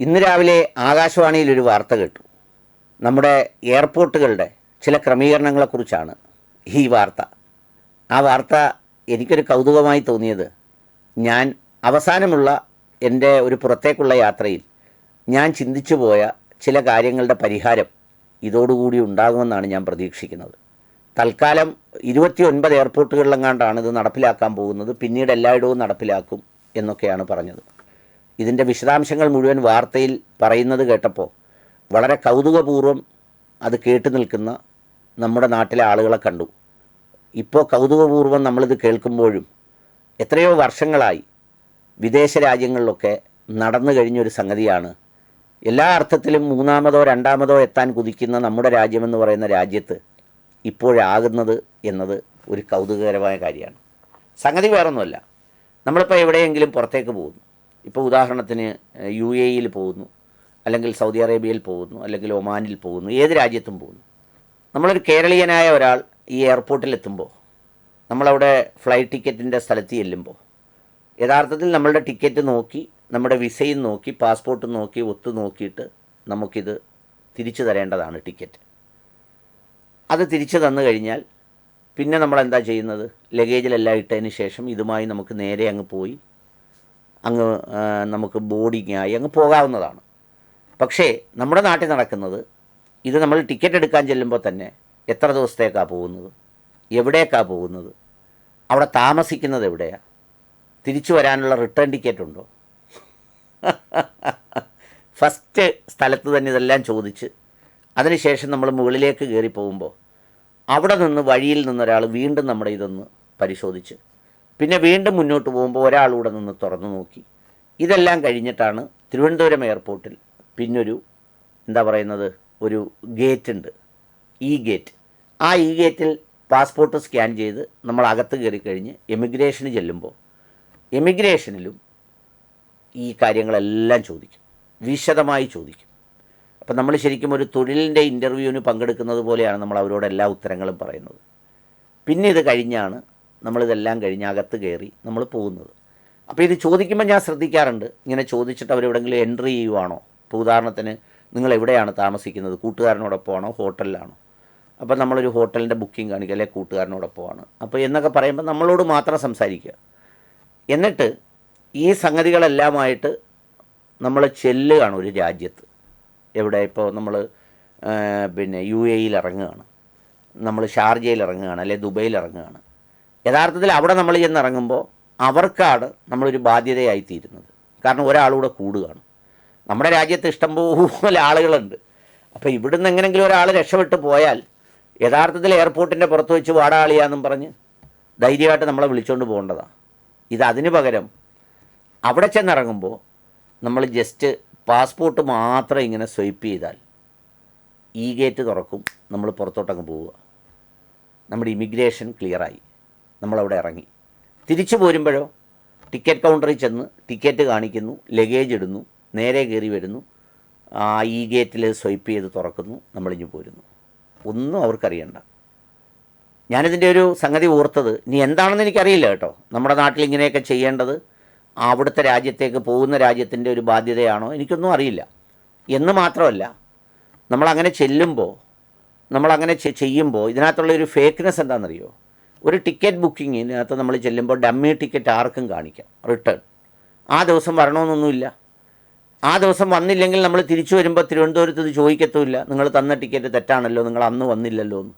ഇന്ന് രാവിലെ ആകാശവാണിയിൽ ഒരു വാർത്ത കേട്ടു. നമ്മുടെ എയർപോർട്ടുകളുടെ ചില ക്രമീകരണങ്ങളെക്കുറിച്ചാണ് ഈ വാർത്ത. ആ വാർത്ത എനിക്കൊരു കൗതുകമായി തോന്നിയത് ഞാൻ അവസാനമുള്ള എന്റെ ഒരു പുറത്തേക്കുള്ള യാത്രയിൽ ഞാൻ ചിന്തിച്ചു പോയ ചില കാര്യങ്ങളുടെ പരിഹാരം ഇതോടുകൂടി ഉണ്ടാകുമെന്നാണ് ഞാൻ പ്രതീക്ഷിക്കുന്നത്. തൽക്കാലം ഇരുപത്തി ഒൻപത് എയർപോർട്ടുകളിലെങ്ങാണ്ടാണ് ഇത് നടപ്പിലാക്കാൻ പോകുന്നത് പിന്നീട് എല്ലായിടവും നടപ്പിലാക്കും എന്നൊക്കെയാണ് പറഞ്ഞത്. ഇതിന്റെ വിശദാംശങ്ങൾ മുഴുവൻ വാർത്തയിൽ പറയുന്നത് കേട്ടപ്പോൾ വളരെ കൗതുകപൂർവം അത് കേട്ടു നിൽക്കുന്ന നമ്മുടെ നാട്ടിലെ ആളുകളെ കണ്ടു. ഇപ്പോൾ കൗതുകപൂർവം നമ്മളിത് കേൾക്കുമ്പോഴും എത്രയോ വർഷങ്ങളായി വിദേശ രാജ്യങ്ങളിലൊക്കെ നടന്നു കഴിഞ്ഞൊരു സംഗതിയാണ്. എല്ലാ അർത്ഥത്തിലും മൂന്നാമതോ രണ്ടാമതോ എത്താൻ കുതിക്കുന്ന നമ്മുടെ രാജ്യമെന്ന് പറയുന്ന രാജ്യത്ത് ഇപ്പോഴാകുന്നത് എന്നത് ഒരു കൗതുകകരമായ കാര്യമാണ്. സംഗതി വേറൊന്നുമല്ല. നമ്മളിപ്പോൾ എവിടെയെങ്കിലും പുറത്തേക്ക് പോകുന്നു. ഇപ്പോൾ ഉദാഹരണത്തിന് യു എ ഇയിൽ പോകുന്നു അല്ലെങ്കിൽ സൗദി അറേബ്യയിൽ പോകുന്നു അല്ലെങ്കിൽ ഒമാനിൽ പോകുന്നു ഏത് രാജ്യത്തും പോകുന്നു. നമ്മളൊരു കേരളീയനായ ഒരാൾ ഈ എയർപോർട്ടിലെത്തുമ്പോൾ നമ്മളവിടെ ഫ്ലൈറ്റ് ടിക്കറ്റിന്റെ സ്ഥലത്ത് ചെല്ലുമ്പോൾ യഥാർത്ഥത്തിൽ നമ്മളുടെ ടിക്കറ്റ് നോക്കി നമ്മുടെ വിസയും നോക്കി പാസ്പോർട്ട് നോക്കി ഒത്തു നോക്കിയിട്ട് നമുക്കിത് തിരിച്ചു തരേണ്ടതാണ് ടിക്കറ്റ്. അത് തിരിച്ചു തന്നു കഴിഞ്ഞാൽ പിന്നെ നമ്മൾ എന്താ ചെയ്യുന്നത്? ലഗേജിലെല്ലാം ഇട്ടതിന് ശേഷം ഇതുമായി നമുക്ക് നേരെ അങ്ങ് പോയി അങ്ങ് നമുക്ക് ബോർഡിങ്ങായി അങ്ങ് പോകാവുന്നതാണ്. പക്ഷേ നമ്മുടെ നാട്ടിൽ നടക്കുന്നത് ഇത് നമ്മൾ ടിക്കറ്റ് എടുക്കാൻ ചെല്ലുമ്പോൾ തന്നെ എത്ര ദിവസത്തേക്കാണ് പോകുന്നത്? എവിടേക്കാണ് പോകുന്നത്? അവിടെ താമസിക്കുന്നത് എവിടെയാണ് തിരിച്ചു വരാനുള്ള റിട്ടേൺ ടിക്കറ്റ് ഉണ്ടോ? ഫസ്റ്റ് സ്ഥലത്ത് തന്നെ ഇതെല്ലാം ചോദിച്ച് അതിനുശേഷം നമ്മൾ മുകളിലേക്ക് കയറി പോകുമ്പോൾ അവിടെ നിന്ന് വഴിയിൽ നിന്നൊരാൾ വീണ്ടും നമ്മുടെ ഇതൊന്ന് പരിശോധിച്ച് പിന്നെ വീണ്ടും മുന്നോട്ട് പോകുമ്പോൾ ഒരാളൂടെ നിന്ന് തുറന്നു നോക്കി. ഇതെല്ലാം കഴിഞ്ഞിട്ടാണ് തിരുവനന്തപുരം എയർപോർട്ടിൽ പിന്നൊരു എന്താ പറയുന്നത്? ഒരു ഗേറ്റ് ഉണ്ട്. ഇ ഗേറ്റ് ആ ഇ ഗേറ്റിൽ പാസ്പോർട്ട് സ്കാൻ ചെയ്ത് നമ്മൾ അകത്ത് കയറി കഴിഞ്ഞ് എമിഗ്രേഷന് ചെല്ലുമ്പോൾ എമിഗ്രേഷനിലും ഈ കാര്യങ്ങളെല്ലാം ചോദിക്കും. വിശദമായി ചോദിക്കും. അപ്പം നമ്മൾ ശരിക്കും ഒരു തൊഴിലിന്റെ ഇന്റർവ്യൂവിന് പങ്കെടുക്കുന്നത് പോലെയാണ് നമ്മൾ അവരോട് എല്ലാ ഉത്തരങ്ങളും പറയുന്നത്. പിന്നെ ഇത് കഴിഞ്ഞാണ് നമ്മളിതെല്ലാം കഴിഞ്ഞ് അകത്ത് കയറി നമ്മൾ പോകുന്നത്. അപ്പോൾ ഇത് ചോദിക്കുമ്പോൾ ഞാൻ ശ്രദ്ധിക്കാറുണ്ട്. ഇങ്ങനെ ചോദിച്ചിട്ട് അവരെവിടെങ്കിലും എൻട്രി ചെയ്യുവാണോ? ഇപ്പോൾ ഉദാഹരണത്തിന് നിങ്ങൾ എവിടെയാണ് താമസിക്കുന്നത്? കൂട്ടുകാരനോടൊപ്പമാണോ? ഹോട്ടലിലാണോ? അപ്പോൾ നമ്മളൊരു ഹോട്ടലിന്റെ ബുക്കിംഗ് കാണിക്കുക അല്ലെങ്കിൽ കൂട്ടുകാരനോടൊപ്പമാണ്. അപ്പോൾ എന്നൊക്കെ പറയുമ്പോൾ നമ്മളോട് മാത്രം സംസാരിക്കുക. എന്നിട്ട് ഈ സംഗതികളെല്ലാമായിട്ട് നമ്മൾ ചെല്ലുകയാണ് ഒരു രാജ്യത്ത്. എവിടെ ഇപ്പോൾ നമ്മൾ പിന്നെ യു എയിൽ ഇറങ്ങുകയാണ്. നമ്മൾ ഷാർജയിൽ ഇറങ്ങുകയാണ് അല്ലെങ്കിൽ ദുബൈയിൽ ഇറങ്ങുകയാണ്. യഥാർത്ഥത്തിൽ അവിടെ നമ്മൾ ചെന്നിറങ്ങുമ്പോൾ അവർക്കാണ് നമ്മളൊരു ബാധ്യതയായിത്തീരുന്നത്. കാരണം ഒരാളൂടെ കൂടുകയാണ്. നമ്മുടെ രാജ്യത്ത് ഇഷ്ടംപോലെ ആളുകളുണ്ട്. അപ്പോൾ ഇവിടുന്ന് എങ്ങനെങ്കിലും ഒരാൾ രക്ഷപ്പെട്ട് പോയാൽ യഥാർത്ഥത്തിൽ എയർപോർട്ടിന്റെ പുറത്ത് വെച്ച് വാടാളിയാന്നും പറഞ്ഞ് ധൈര്യമായിട്ട് നമ്മളെ വിളിച്ചുകൊണ്ട് പോകേണ്ടതാണ് ഇത് അതിന് പകരം അവിടെ ചെന്നിറങ്ങുമ്പോൾ നമ്മൾ ജസ്റ്റ് പാസ്പോർട്ട് മാത്രം ഇങ്ങനെ സ്വൈപ്പ് ചെയ്താൽ ഈ ഗേറ്റ് തുറക്കും നമ്മൾ പുറത്തോട്ടങ്ങ് പോവുക. നമ്മുടെ ഇമിഗ്രേഷൻ ക്ലിയറായി. നമ്മളവിടെ ഇറങ്ങി. തിരിച്ചു പോരുമ്പോഴോ ടിക്കറ്റ് കൗണ്ടറിൽ ചെന്ന് ടിക്കറ്റ് കാണിക്കുന്നു ലഗേജ് ഇടുന്നു നേരെ കയറി വരുന്നു. ആ ഈ ഗേറ്റിൽ സ്വൈപ്പ് ചെയ്ത് തുറക്കുന്നു നമ്മളിഞ്ഞ് പോരുന്നു. ഒന്നും അവർക്കറിയണ്ട. ഞാനിതിന്റെ ഒരു സംഗതി ഓർത്തത് ഇനി എന്താണെന്ന് എനിക്കറിയില്ല കേട്ടോ. നമ്മുടെ നാട്ടിൽ ഇങ്ങനെയൊക്കെ ചെയ്യേണ്ടത് അവിടുത്തെ രാജ്യത്തേക്ക് പോകുന്ന രാജ്യത്തിന്റെ ഒരു ബാധ്യതയാണോ എനിക്കൊന്നും അറിയില്ല. എന്ന് മാത്രമല്ല നമ്മളങ്ങനെ ചെല്ലുമ്പോൾ നമ്മളങ്ങനെ ചെയ്യുമ്പോൾ ഇതിനകത്തുള്ള ഒരു ഫേക്ക്നെസ് എന്താണെന്നറിയോ? ഒരു ടിക്കറ്റ് ബുക്കിങ്ങിനകത്ത് നമ്മൾ ചെല്ലുമ്പോൾ ഡമ്മി ടിക്കറ്റ് ആർക്കും കാണിക്കാം. റിട്ടേൺ. ആ ദിവസം വരണമെന്നൊന്നുമില്ല. ആ ദിവസം വന്നില്ലെങ്കിൽ നമ്മൾ തിരിച്ചു വരുമ്പോൾ തിരുവനന്തപുരത്ത് ഇത് ചോദിക്കത്തുമില്ല. നിങ്ങൾ തന്ന ടിക്കറ്റ് തെറ്റാണല്ലോ നിങ്ങൾ അന്ന് വന്നില്ലല്ലോ എന്ന്.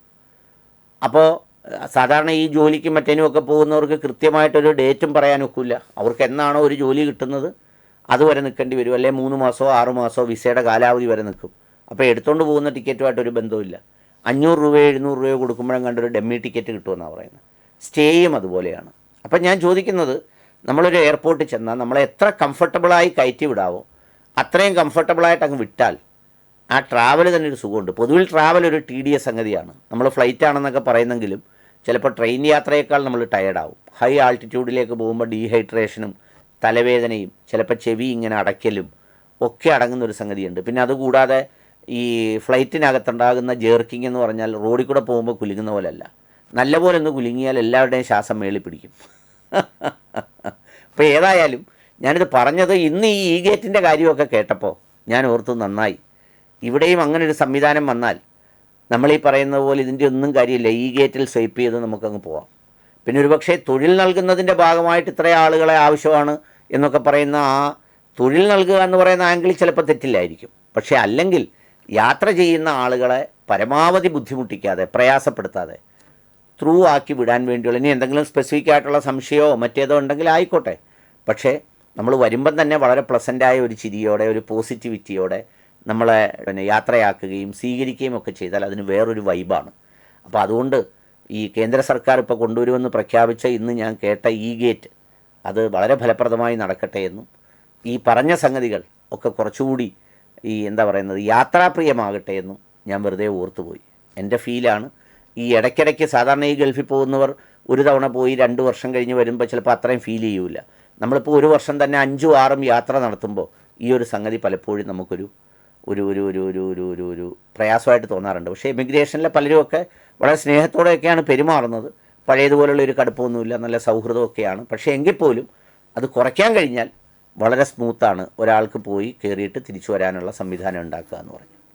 അപ്പോൾ സാധാരണ ഈ ജോലിക്കും മറ്റേനുമൊക്കെ പോകുന്നവർക്ക് കൃത്യമായിട്ടൊരു ഡേറ്റും പറയാനൊക്കില്ല അവർക്ക് എന്നാണോ ഒരു ജോലി കിട്ടുന്നത് അതുവരെ നിൽക്കേണ്ടി വരും. അല്ലെങ്കിൽ മൂന്ന് മാസമോ ആറ് മാസമോ വിസയുടെ കാലാവധി വരെ നിൽക്കും. അപ്പോൾ എടുത്തുകൊണ്ട് പോകുന്ന ടിക്കറ്റുമായിട്ടൊരു ബന്ധവുമില്ല. അഞ്ഞൂറ് രൂപയോ എഴുന്നൂറ് രൂപയോ കൊടുക്കുമ്പോഴും കണ്ടൊരു ഡെമ്മി ടിക്കറ്റ് കിട്ടുമെന്നാണ് പറയുന്നത്. സ്റ്റേയും അതുപോലെയാണ്. അപ്പം ഞാൻ ചോദിക്കുന്നത് നമ്മളൊരു എയർപോർട്ടിൽ ചെന്നാൽ നമ്മളെ എത്ര കംഫർട്ടബിളായി കയറ്റി വിടാവോ? അത്രയും കംഫർട്ടബിളായിട്ട് അങ്ങ് വിട്ടാൽ ആ ട്രാവൽ തന്നെ ഒരു സുഖമുണ്ട്. പൊതുവിൽ ട്രാവൽ ഒരു ടി ഡി എസ് സംഗതിയാണ്. നമ്മൾ ഫ്ലൈറ്റ് ആണെന്നൊക്കെ പറയുന്നെങ്കിലും ചിലപ്പോൾ ട്രെയിൻ യാത്രയേക്കാൾ നമ്മൾ ടയർഡാവും ഹൈ ആൾട്ടിറ്റ്യൂഡിലേക്ക് പോകുമ്പോൾ ഡീഹൈഡ്രേഷനും തലവേദനയും ചിലപ്പോൾ ചെവി ഇങ്ങനെ അടയ്ക്കലും ഒക്കെ അടങ്ങുന്ന ഒരു സംഗതിയുണ്ട്. പിന്നെ അതുകൂടാതെ ഈ ഫ്ലൈറ്റിനകത്തുണ്ടാകുന്ന ജേർക്കിംഗ് എന്ന് പറഞ്ഞാൽ റോഡിൽ കൂടെ പോകുമ്പോൾ കുലുങ്ങുന്ന പോലെയല്ല. നല്ലപോലെ ഒന്ന് കുലുങ്ങിയാൽ എല്ലാവരുടെയും ശ്വാസം മേളി പിടിക്കും. അപ്പോൾ ഏതായാലും ഞാനിത് പറഞ്ഞത് ഇന്ന് ഈ ഈ ഗേറ്റിന്റെ കാര്യമൊക്കെ കേട്ടപ്പോൾ ഞാൻ ഓർത്തു നന്നായി. ഇവിടെയും അങ്ങനെ ഒരു സംവിധാനം വന്നാൽ നമ്മൾ പറയുന്നത് പറയുന്ന പോലെ ഇതിന്റെ ഒന്നും കാര്യമില്ല. ഈ ഗേറ്റിൽ സ്വൈപ്പ് ചെയ്ത് നമുക്കങ്ങ് പോവാം. പിന്നെ ഒരുപക്ഷെ തൊഴിൽ നൽകുന്നതിന്റെ ഭാഗമായിട്ട് ഇത്ര ആളുകളെ ആവശ്യമാണ് എന്നൊക്കെ പറയുന്ന ആ തൊഴിൽ നൽകുക എന്ന് പറയുന്ന ആംഗിളിൽ ചിലപ്പോൾ തെറ്റില്ലായിരിക്കും. പക്ഷേ അല്ലെങ്കിൽ യാത്ര ചെയ്യുന്ന ആളുകളെ പരമാവധി ബുദ്ധിമുട്ടിക്കാതെ പ്രയാസപ്പെടുത്താതെ ത്രൂ ആക്കി വിടാൻ വേണ്ടിയുള്ള ഇനി എന്തെങ്കിലും സ്പെസിഫിക് ആയിട്ടുള്ള സംശയമോ മറ്റേതോ ഉണ്ടെങ്കിൽ ആയിക്കോട്ടെ. പക്ഷേ നമ്മൾ വരുമ്പം തന്നെ വളരെ പ്ലസന്റായ ഒരു ചിരിയോടെ ഒരു പോസിറ്റിവിറ്റിയോടെ നമ്മളെ പിന്നെ യാത്രയാക്കുകയും സ്വീകരിക്കുകയും ഒക്കെ ചെയ്താൽ അതിന് വേറൊരു വൈബാണ് അപ്പോൾ അതുകൊണ്ട് ഈ കേന്ദ്ര സർക്കാർ ഇപ്പോൾ കൊണ്ടുവരുമെന്ന് പ്രഖ്യാപിച്ച ഇന്ന് ഞാൻ കേട്ട ഈ ഗേറ്റ് അത് വളരെ ഫലപ്രദമായി നടക്കട്ടെ എന്നും ഈ പറഞ്ഞ സംഗതികൾ ഒക്കെ കുറച്ചുകൂടി ഈ എന്താ പറയുന്നത് യാത്രാപ്രിയമാകട്ടെ എന്നും ഞാൻ വെറുതെ ഓർത്തുപോയി. എന്റെ ഫീലാണ് ഈ ഇടയ്ക്കിടയ്ക്ക് സാധാരണ ഈ ഗൾഫിൽ പോകുന്നവർ ഒരു തവണ പോയി രണ്ട് വർഷം കഴിഞ്ഞ് വരുമ്പോൾ ചിലപ്പോൾ അത്രയും ഫീൽ ചെയ്യൂല. നമ്മളിപ്പോൾ ഒരു വർഷം തന്നെ അഞ്ചും ആറും യാത്ര നടത്തുമ്പോൾ ഈ ഒരു സംഗതി പലപ്പോഴും നമുക്കൊരു ഒരു ഒരു ഒരു ഒരു ഒരു ഒരു ഒരു പ്രയാസമായിട്ട് തോന്നാറുണ്ട്. പക്ഷേ ഇമിഗ്രേഷനിലെ പലരുമൊക്കെ വളരെ സ്നേഹത്തോടെയൊക്കെയാണ് പെരുമാറുന്നത്. പഴയതുപോലുള്ള ഒരു കടുപ്പമൊന്നുമില്ല നല്ല സൗഹൃദമൊക്കെയാണ്. പക്ഷേ എങ്കിൽ പോലും അത് കുറയ്ക്കാൻ കഴിഞ്ഞാൽ വളരെ സ്മൂത്താണ് ഒരാൾക്ക് പോയി കയറിയിട്ട് തിരിച്ചു വരാനുള്ള സംവിധാനം ഉണ്ടാക്കുക എന്ന് പറയും.